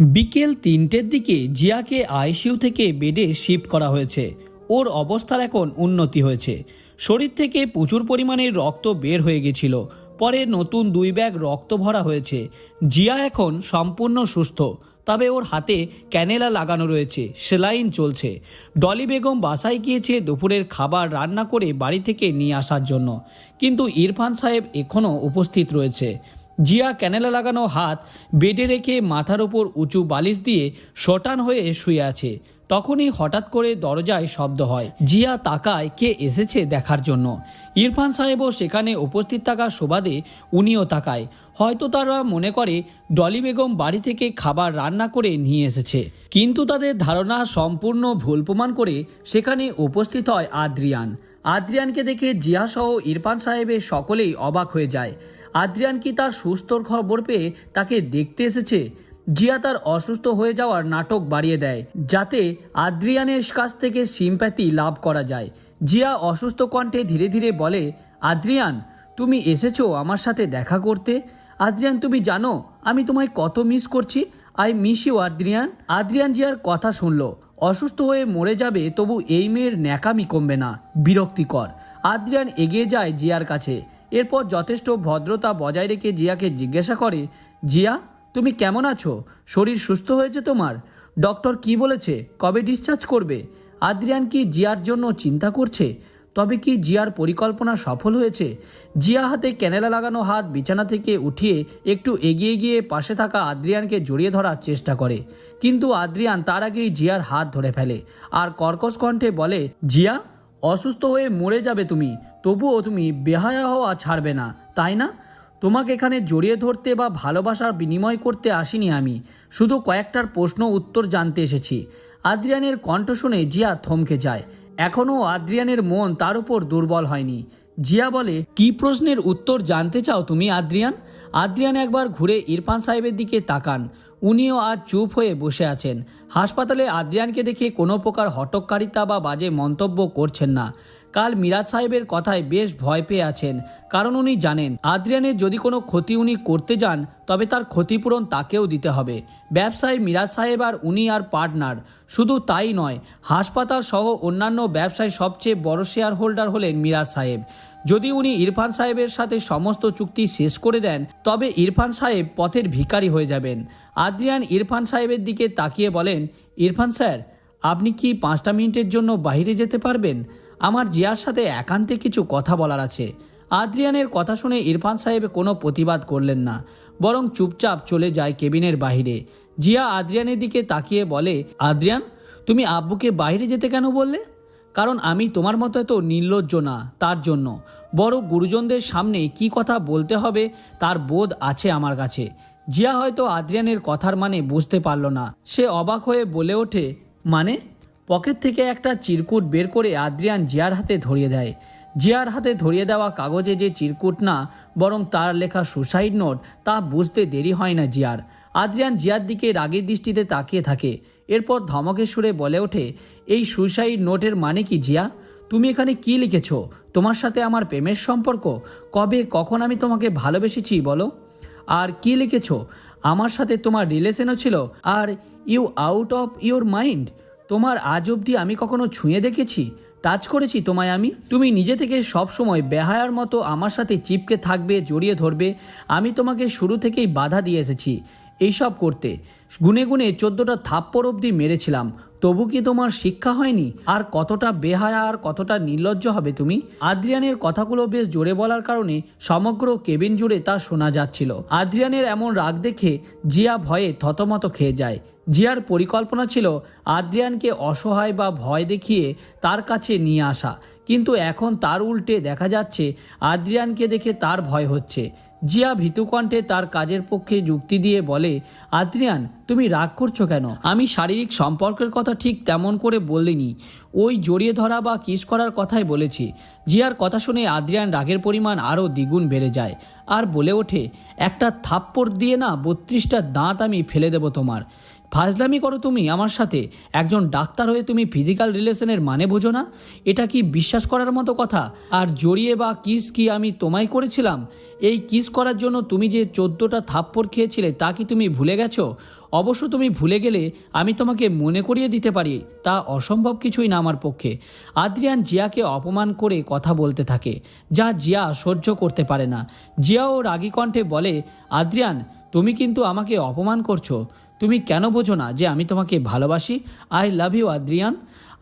বিকেল তিনটের দিকে জিয়াকে আইসিইউ থেকে বেডে শিফট করা হয়েছে। ওর অবস্থার এখন উন্নতি হয়েছে। শরীর থেকে প্রচুর পরিমাণে রক্ত বের হয়ে গেছিল। পরে নতুন দুই ব্যাগ রক্ত ভরা হয়েছে। জিয়া এখন সম্পূর্ণ সুস্থ। তবে ওর হাতে ক্যানেলা লাগানো রয়েছে। সেলাইন চলছে। ডলি বেগম বাসায় গিয়েছে দুপুরের খাবার রান্না করে বাড়ি থেকে নিয়ে আসার জন্য। কিন্তু ইরফান সাহেব এখনও উপস্থিত রয়েছে। জিয়া ক্যানেলা লাগানো হাত বেডে রেখে মাথার ওপর উঁচু বালিশ দিয়ে শটান হয়ে শুয়ে আছে। তখনই হঠাৎ করে দরজায় শব্দ হয়। জিয়া তাকায় কে এসেছে দেখার জন্য। ইরফান সাহেবও সেখানে উপস্থিত থাকা সুবাদে উনিও তাকায়। হয়তো তারা মনে করে ডলি বেগম বাড়ি থেকে খাবার রান্না করে নিয়ে এসেছে। কিন্তু তাদের ধারণা সম্পূর্ণ ভুল প্রমাণ করে সেখানে উপস্থিত হয় আদ্রিয়ান। আদ্রিয়ানকে দেখে জিয়াসহ ইরফান সাহেবের সকলেই অবাক হয়ে যায়। আদ্রিয়ান কি তার সুস্থর খবর পেয়ে তাকে দেখতে এসেছে? জিয়া তার অসুস্থ হয়ে যাওয়ার নাটক বাড়িয়ে দেয়, যাতে আদ্রিয়ানের কাছ থেকে সিম্প্যাথি লাভ করা যায়। জিয়া অসুস্থ কণ্ঠে ধীরে ধীরে বলে, আদ্রিয়ান, তুমি এসেছ আমার সাথে দেখা করতে? আদ্রিয়ান, তুমি জানো, আমি তোমায় কত মিস করছি? I miss you Adrian. Adrian জিয়ার কথা শুনলো। অসুস্থ হয়ে মরে যাবে, তবু এই মেয়ের ন্যাকামি কমবে না। বিরক্তিকর। আদ্রিয়ান এগিয়ে যায় জিয়ার কাছে। এরপর যথেষ্ট ভদ্রতা বজায় রেখে জিয়াকে জিজ্ঞাসা করে, জিয়া, তুমি কেমন আছো? শরীর সুস্থ হয়েছে তোমার? ডক্টর কি বলেছে? কবে ডিসচার্জ করবে? আদ্রিয়ান কি জিয়ার জন্য চিন্তা করছে? তবে কি জিয়ার পরিকল্পনা সফল হয়েছে? জিয়া হাতে ক্যানেলা লাগানো হাত বিছানা থেকে উঠিয়ে একটু এগিয়ে গিয়ে পাশে থাকা আদ্রিয়ানকে জড়িয়ে ধরার চেষ্টা করে। কিন্তু আদ্রিয়ান তার আগেই জিয়ার হাত ধরে ফেলে। আর কর্কশ কণ্ঠে বলে, জিয়া, অসুস্থ হয়ে মরে যাবে তুমি। তবুও তুমি বেহায়া হওয়া ছাড়বে না, তাই না? তোমাকে এখানে জড়িয়ে ধরতে বা ভালোবাসার বিনিময় করতে আসিনি আমি। শুধু কয়েকটার প্রশ্ন উত্তর জানতে এসেছি। আদ্রিয়ানের কণ্ঠ শুনে জিয়া থমকে যায়। এখনও আদ্রিয়ানের মন তার উপর দুর্বল হয়নি। জিয়া বলে, কি প্রশ্নের উত্তর জানতে চাও তুমি, আদ্রিয়ান? আদ্রিয়ান একবার ঘুরে ইরফান সাহেবের দিকে তাকান। উনিও আজ চুপ হয়ে বসে আছেন। হাসপাতালে আদ্রিয়ানকে দেখে কোনো প্রকার হটকারিতা বা বাজে মন্তব্য করছেন না। কাল মিরাজ সাহেবের কথায় বেশ ভয় পেয়ে আছেন। কারণ উনি জানেন, আদ্রিয়ানের যদি কোনো ক্ষতি উনি করতে যান, তবে তার ক্ষতিপূরণ তাকেও দিতে হবে। ব্যবসায় মিরাজ সাহেব আর উনি আর পার্টনার। শুধু তাই নয়, হাসপাতাল সহ অন্যান্য ব্যবসায় সবচেয়ে বড় শেয়ার হোল্ডার হলেন মিরাজ সাহেব। যদি উনি ইরফান সাহেবের সাথে সমস্ত চুক্তি শেষ করে দেন, তবে ইরফান সাহেব পথের ভিখারি হয়ে যাবেন। আদ্রিয়ান ইরফান সাহেবের দিকে তাকিয়ে বলেন, ইরফান স্যার, আপনি কি পাঁচটা মিনিটের জন্য বাইরে যেতে পারবেন? আমার জিয়ার সাথে একান্তে কিছু কথা বলার আছে। আদ্রিয়ানের কথা শুনে ইরফান সাহেব কোনো প্রতিবাদ করলেন না, বরং চুপচাপ চলে যায় কেবিনের বাইরে জিয়া আদ্রিয়ানের দিকে তাকিয়ে বলে, আদ্রিয়ান, তুমি আব্বুকে বাইরে যেতে কেন বললে? কারণ আমি তোমার মতো এত নির্লজ্জ না, তার জন্য। বড় গুরুজনদের সামনে কি কথা বলতে হবে, তার বোধ আছে আমার কাছে। জিয়া হয়তো আদ্রিয়ানের কথার মানে বুঝতে পারল না। সে অবাক হয়ে বলে ওঠে মানে? পকেট থেকে একটা চিরকুট বের করে আদ্রিয়ান জিয়ার হাতে ধরিয়ে দেয়। জিয়ার হাতে ধরিয়ে দেওয়া কাগজে যে চিরকুট না, বরং তার লেখা সুসাইড নোট, তা বুঝতে দেরি হয় না জিয়ার। আদ্রিয়ান জিয়ার দিকে রাগের দৃষ্টিতে তাকিয়ে থাকে। এরপর ধমকের সুরে বলে ওঠে, এই সুসাইড নোটের মানে কি জিয়া? তুমি এখানে কি লিখেছো? তোমার সাথে আমার প্রেমের সম্পর্ক? কবে, কখন আমি তোমাকে ভালোবেসেছি, বলো? আর কি লিখেছো? আমার সাথে তোমার রিলেশনও ছিল, are you out of your mind? তোমার আজ অবধি আমি কখনো ছুঁয়ে দেখেছি? টাচ করেছি তোমায় আমি? তুমি নিজে থেকে সব সময় বেহায়ার মতো আমার সাথে চিপকে থাকবে, জড়িয়ে ধরবে। আমি তোমাকে শুরু থেকেই বাধা দিয়ে এসেছি। এইসব করতে। গুনে গুনে চোদ্দটা থাপ্পড় অবধি মেরেছিলাম। তবু কি তোমার শিক্ষা হয়নি? আর কতটা বেহায়া আর কতটা নির্লজ্জ হবে তুমি? আদ্রিয়ানের কথাগুলো বেশ জোরে বলার কারণে সমগ্র কেবিন জুড়ে তা শোনা যাচ্ছিল। আদ্রিয়ানের এমন রাগ দেখে জিয়া ভয়ে থতমত খেয়ে যায়। জিয়ার পরিকল্পনা ছিল আদ্রিয়ানকে অসহায় বা ভয় দেখিয়ে তার কাছে নিয়ে আসা। কিন্তু এখন তার উল্টে দেখা যাচ্ছে, আদ্রিয়ানকে দেখে তার ভয় হচ্ছে। জিয়া ভীতুকণ্ঠে তার কাজের পক্ষে যুক্তি দিয়ে বলে, আদ্রিয়ান, তুমি রাগ করছ কেন? আমি শারীরিক সম্পর্কের কথা ঠিক তেমন করে বলিনি। ওই জড়িয়ে ধরা বা কিস করার কথাই বলেছি। জিয়ার কথা শুনে আদ্রিয়ান রাগের পরিমাণ আরও দ্বিগুণ বেড়ে যায় আর বলে ওঠে, একটা থাপ্পড় দিয়ে না বত্রিশটা দাঁত আমি ফেলে দেব তোমার। ফাজলামি করো তুমি আমার সাথে। একজন ডাক্তার হয়ে তুমি ফিজিক্যাল রিলেশনের মানে বোঝো না? এটা কি বিশ্বাস করার মতো কথা? আর জড়িয়ে বা কিস কি আমি তোমায় করেছিলাম? এই কিস করার জন্য তুমি যে চোদ্দোটা থাপ্পড় খেয়েছিলে, তা কি তুমি ভুলে গেছো? অবশ্য তুমি ভুলে গেলে আমি তোমাকে মনে করিয়ে দিতে পারি, তা অসম্ভব কিছুই না আমার পক্ষে। আদ্রিয়ান জিয়াকে অপমান করে কথা বলতে থাকে, যা জিয়া সহ্য করতে পারে না। জিয়াও রাগী কণ্ঠে বলে, আদ্রিয়ান, তুমি কিন্তু আমাকে অপমান করছ। তুমি কেন বোঝো না যে আমি তোমাকে ভালোবাসি? I love you Adrian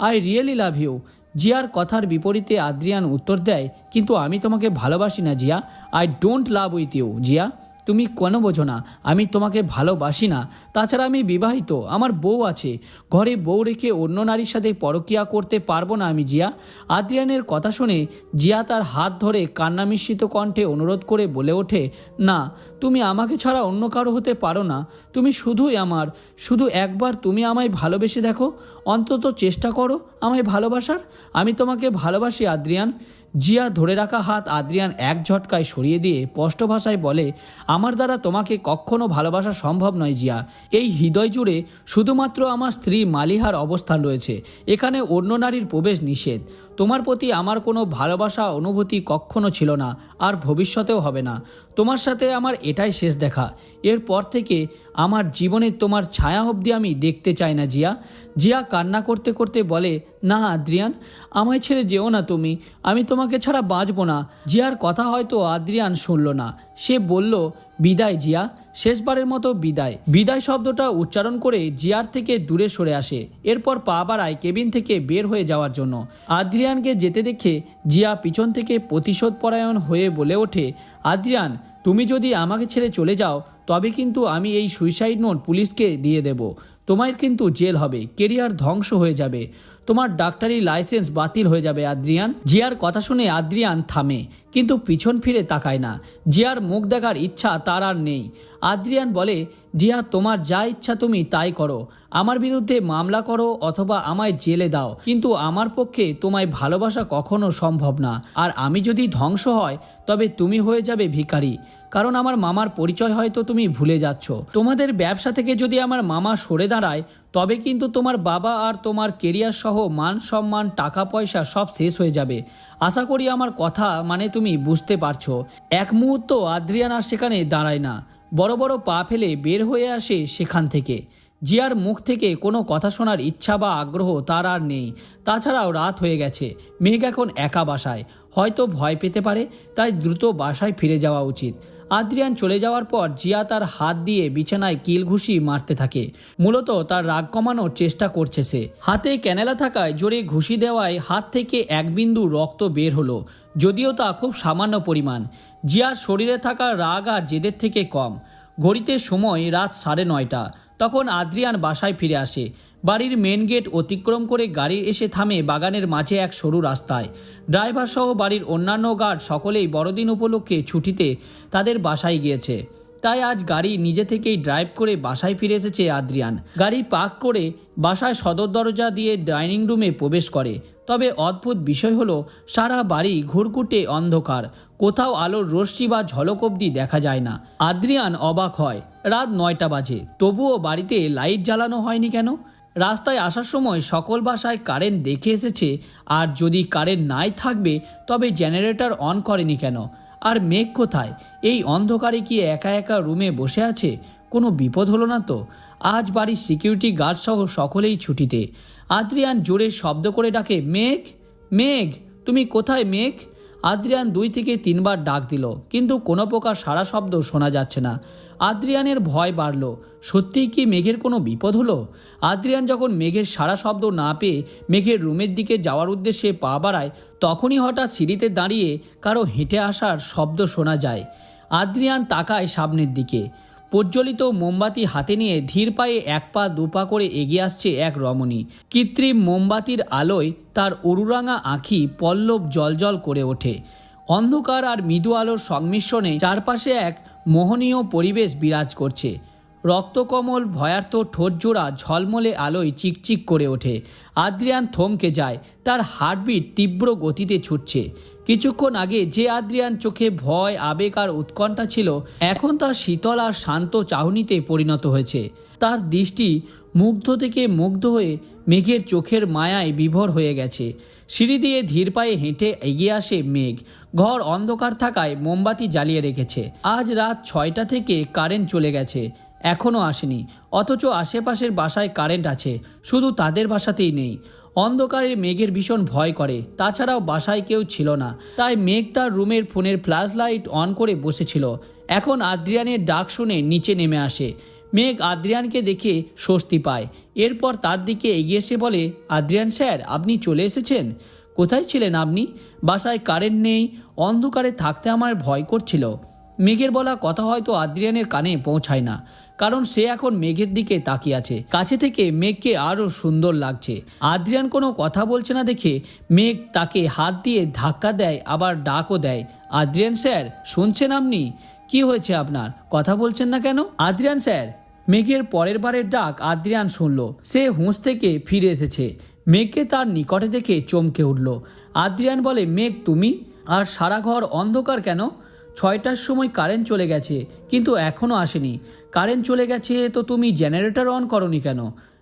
I really love you জিয়ার কথার বিপরীতে আদ্রিয়ান উত্তর দেয়, কিন্তু আমি তোমাকে ভালোবাসি না, Jiya. I don't love with you Jiya. তুমি কেন বোঝো না? আমি তোমাকে ভালোবাসি না। তাছাড়া আমি বিবাহিত, আমার বউ আছে। ঘরে বউ রেখে অন্য নারীর সাথে পরকিয়া করতে পারব না আমি, জিয়া। আদ্রিয়ানের কথা শুনে জিয়া তার হাত ধরে কান্না মিশ্রিত কণ্ঠে অনুরোধ করে বলে ওঠে, না তুমি আমাকে ছাড়া অন্য কারও হতে পারো না। তুমি শুধুই আমার। শুধু একবার তুমি আমায় ভালোবেসে দেখো। অন্তত চেষ্টা করো আমায় ভালোবাসার। আমি তোমাকে ভালোবাসি, আদ্রিয়ান। জিয়া, ধরে রাখা হাত আদ্রিয়ান এক ঝটকায় সরিয়ে দিয়ে স্পষ্ট ভাষায় বলে, আমার দ্বারা তোমাকে কখনো ভালোবাসা সম্ভব নয়, জিয়া। এই হৃদয় জুড়ে শুধুমাত্র আমার স্ত্রী মালিহার অবস্থান রয়েছে। এখানে অন্য নারীর প্রবেশ নিষেধ। তোমার প্রতি আমার কোনো ভালোবাসা, অনুভূতি কখনো ছিল না, আর ভবিষ্যতেও হবে না। তোমার সাথে আমার এটাই শেষ দেখা। এরপর থেকে আমার জীবনে তোমার ছায়া অবধি আমি দেখতে চাই না, জিয়া। জিয়া কান্না করতে করতে বলে, না, আদ্রিয়ান, আমায় ছেড়ে যেও না তুমি। আমি তোমাকে ছাড়া বাঁচবো না। জিয়ার কথা হয়তো আদ্রিয়ান শুনল না। সে বলল, বিদায়, জিয়া। শেষবারের মতো বিদায়। বিদায় শব্দটা উচ্চারণ করে জিয়ার থেকে দূরে সরে আসে। এরপর পা বাড়ায় কেবিন থেকে বের হয়ে যাওয়ার জন্য। আদ্রিয়ানকে যেতে দেখে জিয়া পিছন থেকে প্রতিশোধ পরায়ণ হয়ে বলে ওঠে, আদ্রিয়ান, তুমি যদি আমাকে ছেড়ে চলে যাও, তবে কিন্তু আমি এই সুইসাইড নোট পুলিশকে দিয়ে দেব। তোমার কিন্তু জেল হবে, কেরিয়ার ধ্বংস হয়ে যাবে। তোমার ডাক্তারি লাইসেন্স বাতিল হয়ে যাবে, আদ্রিয়ান। জিয়ার কথা শুনে আদ্রিয়ান থামে, কিন্তু পিছন ফিরে তাকায় না। জিয়ার মুখ দেখার ইচ্ছা তার আর নেই। আদ্রিয়ান বলে, জিয়া, তোমার যা ইচ্ছা তুমি তাই করো। আমার বিরুদ্ধে মামলা করো অথবা আমায় জেলে দাও। কিন্তু আমার পক্ষে তোমায় ভালোবাসা কখনো সম্ভব না। আর আমি যদি ধ্বংস হয়, তবে তুমি হয়ে যাবে ভিখারি। কারণ আমার মামার পরিচয় হয়তো তুমি ভুলে যাচ্ছ। তোমাদের ব্যবসা থেকে যদি আমার মামা সরে দাঁড়ায়, তবে কিন্তু তোমার বাবা আর তোমার কেরিয়ার সহ মান সম্মান, টাকা পয়সা সব শেষ হয়ে যাবে। আশা করি আমার কথা মানে তুমি বুঝতে পারছ। এক মুহূর্ত আদ্রিয়ান আর সেখানে দাঁড়ায় না। বড় বড় পা ফেলে বের হয়ে আসে সেখান থেকে। জিয়ার মুখ থেকে কোনো কথা শোনার ইচ্ছা বা আগ্রহ তার আর নেই। তাছাড়াও রাত হয়ে গেছে। মেঘ এখন একা বাসায়। হয়তো ভয় পেতে পারে, তাই দ্রুত বাসায় ফিরে যাওয়া উচিত। আদ্রিয়ান চলে যাওয়ার পর জিয়া তার হাত দিয়ে বিছানায় কিল ঘুষি মারতে থাকে। মূলত তার রাগ কমানোর চেষ্টা করছে সে। হাতে ক্যানেলা থাকায় জোরে ঘুষি দেওয়ায় হাত থেকে এক বিন্দু রক্ত বের হলো, যদিও তা খুব সামান্য পরিমাণ। জিয়ার শরীরে থাকা রাগ আর জেদের থেকে কম। ঘড়িতে সময় রাত সাড়ে নয়টা। তখন আদ্রিয়ান বাসায় ফিরে আসে। বাড়ির মেন গেট অতিক্রম করে গাড়ি এসে থামে বাগানের মাঝে এক সরু রাস্তায়। ড্রাইভার সহ বাড়ির অন্যান্য গার্ড সকলেই বড়দিন উপলক্ষে ছুটিতে তাদের বাসায় গিয়েছে। তাই আজ গাড়ি নিজে থেকেই ড্রাইভ করে বাসায় ফিরে এসেছে আদ্রিয়ান। গাড়ি পার্ক করে বাসায় সদর দরজা দিয়ে ডাইনিং রুমে প্রবেশ করে। তবে অদ্ভুত বিষয় হলো, সারা বাড়ি ঘুরকুটে অন্ধকার। কোথাও আলোর রশ্মি বা ঝলক অব্দি দেখা যায় না। আদ্রিয়ান অবাক হয়, রাত নয়টা বাজে। তবুও বাড়িতে লাইট জ্বালানো হয়নি কেন? রাস্তায় আসার সময় সকল বাসায় কারেন্ট দেখে এসেছে, আর যদি কারেন্ট নাই থাকবে, তবে জেনারেটর অন করেনি কেন? আর মেঘ কোথায়? এই অন্ধকারে কি একা একা রুমে বসে আছে? কোনো বিপদ হলো না তো? আজ বাড়ির সিকিউরিটি গার্ড সহ সকলেই ছুটিতে। আদ্রিয়ান জোরে শব্দ করে ডাকে, মেঘ মেঘ, তুমি কোথায় মেঘ? আদ্রিয়ান দুই থেকে তিনবার ডাক দিল, কিন্তু কোনো প্রকার সারা শব্দ শোনা যাচ্ছে না। আদ্রিয়ানের ভয় বাড়ল, সত্যিই কি মেঘের কোনো বিপদ হলো? আদ্রিয়ান যখন মেঘের সারা শব্দ না পেয়ে মেঘের রুমের দিকে যাওয়ার উদ্দেশ্যে পা বাড়ায়, তখনই হঠাৎ সিঁড়িতে দাঁড়িয়ে কারও হেঁটে আসার শব্দ শোনা যায়। আদ্রিয়ান তাকায় সামনের দিকে। প্রজ্বলিত মোমবাতি হাতে নিয়ে ধীর পায়ে এক পা দুপা করে এগিয়ে আসছে এক রমণী। কৃত্রিম মোমবাতির আলোয় তার অরুরাঙা আঁখি পল্লব জলজল করে ওঠে। অন্ধকার আর মৃদু আলোর সংমিশ্রণে চারপাশে এক মোহনীয় পরিবেশ বিরাজ করছে। রক্তকমল ভয়ার্থ ঠোঁটজোড়া, ঝলমলে আলোয় চিকচিক করে ওঠে। আদ্রিয়ান থমকে যায়। তার হার্টবিট তীব্র গতিতে ছুটছে। কিছুক্ষণ আগে যে আদ্রিয়ান চোখে ভয়, আবেগ আর উৎকণ্ঠা ছিল, এখন তার শীতল আর শান্ত চাহনিতে পরিণত হয়েছে। তার দৃষ্টি মুগ্ধ থেকে মুগ্ধ হয়ে মেঘের চোখের মায়ায় বিভোর হয়ে গেছে। সিঁড়ি দিয়ে ধীর পায়ে হেঁটে এগিয়ে আসে মেঘ। ঘর অন্ধকার থাকায় মোমবাতি জ্বালিয়ে রেখেছে। আজ রাত ছয়টা থেকে কারেন্ট চলে গেছে। এখনও আসেনি। অথচ আশেপাশের বাসায় কারেন্ট আছে, শুধু তাদের বাসাতেই নেই। অন্ধকারে মেঘের ভীষণ ভয় করে, তাছাড়াও বাসায় কেউ ছিল না। তাই মেঘ তার রুমের ফোনের ফ্ল্যাশ লাইট অন করে বসেছিল। এখন আদ্রিয়ানের ডাক শুনে নিচে নেমে আসে। মেঘ আদ্রিয়ানকে দেখে স্বস্তি পায়। এরপর তার দিকে এগিয়ে এসে বলে, আদ্রিয়ান স্যার, আপনি চলে এসেছেন? কোথায় ছিলেন আপনি? বাসায় কারেন্ট নেই, অন্ধকারে থাকতে আমার ভয় করছিল। মেঘের বলা কথা হয়তো আদ্রিয়ানের কানে পৌঁছায় না। কারণ সে এখন মেঘের দিকে তাকিয়ে আছে। কাছে থেকে মেঘকে আরও সুন্দর লাগছে। আদ্রিয়ান কোনো কথা বলছে না দেখে মেঘ তাকে হাত দিয়ে ধাক্কা দেয়, আবার ডাকও দেয়। আদ্রিয়ান স্যার, শুনছেন আপনি? কি হয়েছে আপনার? কথা বলছেন না কেন? আদ্রিয়ান স্যার, মেঘের পরের বারের ডাক আদ্রিয়ান শুনল। সে হুঁশ থেকে ফিরে এসেছে। মেঘকে তার নিকটে দেখে চমকে উঠল। আদ্রিয়ান বলে, মেঘ, তুমি? আর সারা ঘর অন্ধকার কেন? ছয়টার সময় কারেন্ট চলে গেছে, কিন্তু এখনও আসেনি। কারেন্ট চলে গেছে তো তুমি জেনারেটর অন করনি কেন?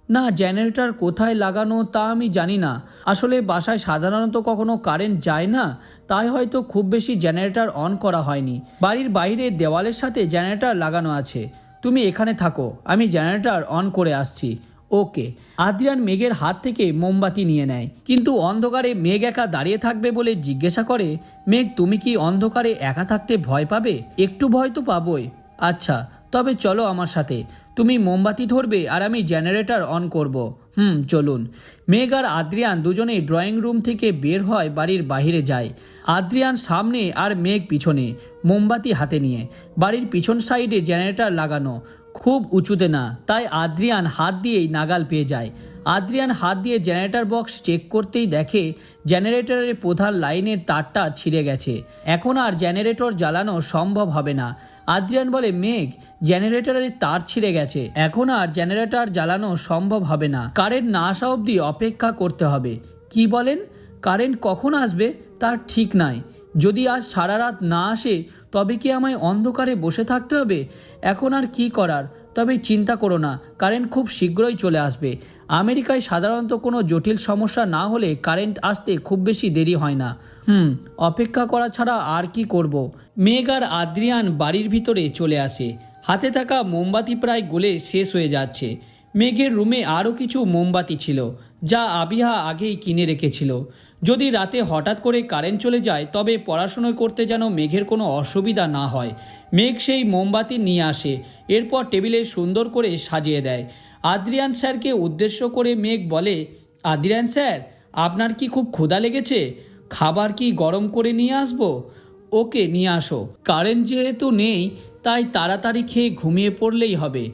না, জেনারেটর কোথায় লাগানো তা আমি জানি না। আসলে বাসায় সাধারণত কখনো কারেন্ট যায় না, তাই হয়তো খুব বেশি জেনারেটর অন করা হয়নি। বাড়ির বাইরে দেওয়ালের সাথে জেনারেটর লাগানো আছে। তুমি এখানে থাকো, আমি জেনারেটর অন করে আসছি। ওকে। আদ্রিয়ান মেঘের হাত থেকে মোমবাতি নিয়ে নেয়। কিন্তু অন্ধকারে মেঘ একা দাঁড়িয়ে থাকবে বলে জিজ্ঞাসা করে, মেঘ, তুমি কি অন্ধকারে একা থাকতে ভয় পাবে? একটু ভয় তো পাবোই। আচ্ছা তবে চলো আমার সাথে। তুমি মোমবাতি ধরবে আর আমি জেনারেটর অন করব। হুম, চলুন। মেঘ আর আদ্রিয়ান দুজনেই ড্রয়িং রুম থেকে বের হয় বাড়ির বাইরে যায়। আদ্রিয়ান সামনে আর মেঘ পিছনে, মোমবাতি হাতে নিয়ে। বাড়ির পিছন সাইডে জেনারেটর লাগানো। খুব উঁচুতে না, তাই আদ্রিয়ান হাত দিয়েই নাগাল পেয়ে যায়। আদ্রিয়ান হাত দিয়ে জেনারেটর বক্স চেক করতেই দেখে জেনারেটরের প্রধান লাইনের তারটা ছিঁড়ে গেছে। এখন আর জেনারেটর জ্বালানো সম্ভব হবে না। আদ্রিয়ান বলে, মেঘ জেনারেটরের তার ছিঁড়ে গেছে। এখন আর জেনারেটর জ্বালানো সম্ভব হবে না। কারেন্ট না আসা অবধি অপেক্ষা করতে হবে। কি বলেন? কারেন্ট কখন আসবে? তার ঠিক নাই। যদি আজ সারা রাত না আসে, তবে কি আমায় অন্ধকারে বসে থাকতে হবে? এখন আর কি করার? তবে চিন্তা করো না, কারেন্ট খুব শীঘ্রই চলে আসবে। আমেরিকায় সাধারণত কোনো জটিল সমস্যা না হলে কারেন্ট আসতে খুব বেশি দেরি হয় না। হুম, অপেক্ষা করা ছাড়া আর কি করব। মেঘ আর আদ্রিয়ান বাড়ির ভিতরে চলে আসে। হাতে থাকা মোমবাতি প্রায় গলে শেষ হয়ে যাচ্ছে। মেঘের রুমে আরও কিছু মোমবাতি ছিল, যা আবিহা আগেই কিনে রেখেছিল। যদি রাতে হঠাৎ করে কারেন্ট চলে যায়, তবে পড়াশুনো করতে যেন মেঘের কোনো অসুবিধা না হয়। মেঘ সেই মোমবাতি নিয়ে আসে, এরপর টেবিলে সুন্দর করে সাজিয়ে দেয়। আদ্রিয়ান স্যারকে উদ্দেশ্য করে মেঘ বলে, আদ্রিয়ান স্যার, আপনার কি খুব ক্ষুধা লেগেছে? খাবার কি গরম করে নিয়ে আসব? ওকে, নিয়ে আসো। কারেন্ট যেহেতু নেই, তাই তাড়াতাড়ি খেয়ে ঘুমিয়ে পড়লেই হবে।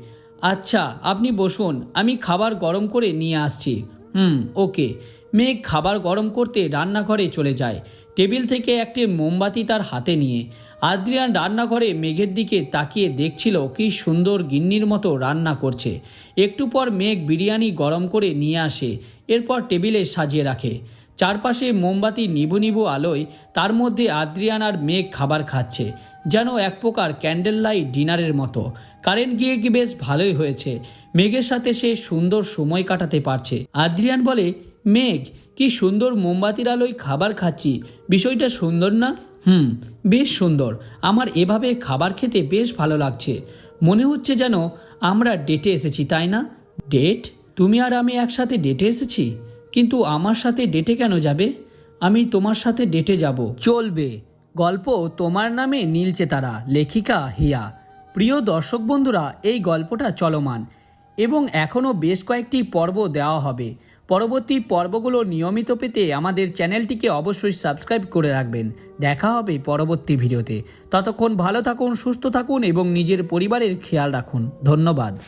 আচ্ছা আপনি বসুন, আমি খাবার গরম করে নিয়ে আসছি। হুম, ওকে। মেঘ খাবার গরম করতে রান্নাঘরে চলে যায়। টেবিল থেকে একটি মোমবাতি তার হাতে নিয়ে। আদ্রিয়ান রান্নাঘরে মেঘের দিকে তাকিয়ে দেখছিল কি সুন্দর গিন্নির মতো রান্না করছে। একটু পর মেঘ বিরিয়ানি গরম করে নিয়ে আসে, এরপর টেবিলে সাজিয়ে রাখে। চারপাশে মোমবাতি নিবু নিবু আলোয় তার মধ্যে আদ্রিয়ান আর মেঘ খাবার খাচ্ছে, যেন এক প্রকার ক্যান্ডেল লাইট ডিনারের মতো। কারেন্ট গিয়ে কি বেশ ভালোই হয়েছে। মেঘের সাথে সে সুন্দর সময় কাটাতে পারছে। আদ্রিয়ান বলে, মেঘ, কি সুন্দর মোমবাতির আলোয় খাবার খাচ্ছি। বিষয়টা সুন্দর না? হুম, বেশ সুন্দর। আমার এভাবে খাবার খেতে বেশ ভালো লাগছে। মনে হচ্ছে যেন আমরা ডেটে এসেছি, তাই না? ডেট? তুমি আর আমি একসাথে ডেটে এসেছি? কিন্তু আমার সাথে ডেটে কেন যাবে? আমি তোমার সাথে ডেটে যাব। চলবে। গল্প তোমার নামে নীলচে তারা, লেখিকা হিয়া। প্রিয় দর্শক বন্ধুরা, এই গল্পটা চলমান এবং এখনও বেশ কয়েকটি পর্ব দেওয়া হবে। পরবর্তী পর্বগুলো নিয়মিত পেতে আমাদের চ্যানেলটিকে অবশ্যই সাবস্ক্রাইব করে রাখবেন। দেখা হবে পরবর্তী ভিডিওতে। ততক্ষণ ভালো থাকুন, সুস্থ থাকুন এবং নিজের পরিবারের খেয়াল রাখুন। ধন্যবাদ।